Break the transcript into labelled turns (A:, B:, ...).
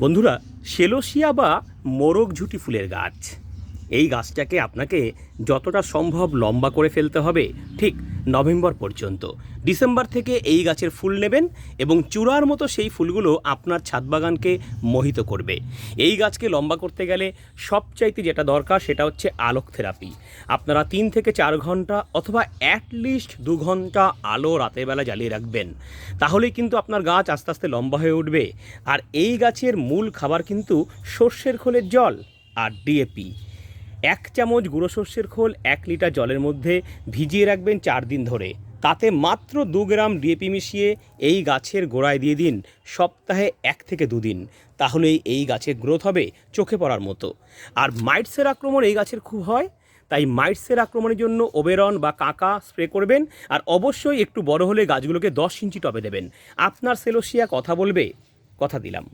A: বন্ধুরা সেলোসিয়া বা মোরগ ঝুটি ফুলের গাছ। এই গাছটাকে আপনাকে যতটা সম্ভব লম্বা করে ফেলতে হবে, ঠিক নভেম্বর পর্যন্ত। ডিসেম্বর থেকে এই গাছের ফুল নেবেন এবং চূড়ার মতো সেই ফুলগুলো আপনার ছাদ বাগানকে মোহিত করবে। এই গাছকে লম্বা করতে গেলে সবচাইতে যেটা দরকার সেটা হচ্ছে আলোক থেরাপি। আপনারা তিন থেকে চার ঘণ্টা অথবা অ্যাটলিস্ট দু ঘণ্টা আলো রাতের বেলা জ্বালিয়ে রাখবেন। তাহলেই কিন্তু আপনার গাছ আস্তে আস্তে লম্বা হয়ে উঠবে। আর এই গাছের মূল খাবার কিন্তু সর্ষের খোলের জল আর ডিএপি এক চামচ গুঁড়ো সর্ষের খোল, এক লিটার জলের মধ্যে ভিজিয়ে রাখবেন চার দিন ধরে। তাতে মাত্র দু গ্রাম ডিএপি মিশিয়ে এই গাছের গোড়ায় দিয়ে দিন, সপ্তাহে এক থেকে দুদিন তাহলেই এই গাছের গ্রোথ হবে চোখে পড়ার মতো। আর মাইটসের আক্রমণ এই গাছের খুব হয়, তাই মাইটসের আক্রমণের জন্য ওবেরন বা কাঁকা স্প্রে করবেন আর অবশ্যই একটু বড় হলে গাছগুলোকে দশ ইঞ্চি টবে দেবেন। আপনার সেলোসিয়া কথা বলবে, কথা দিলাম।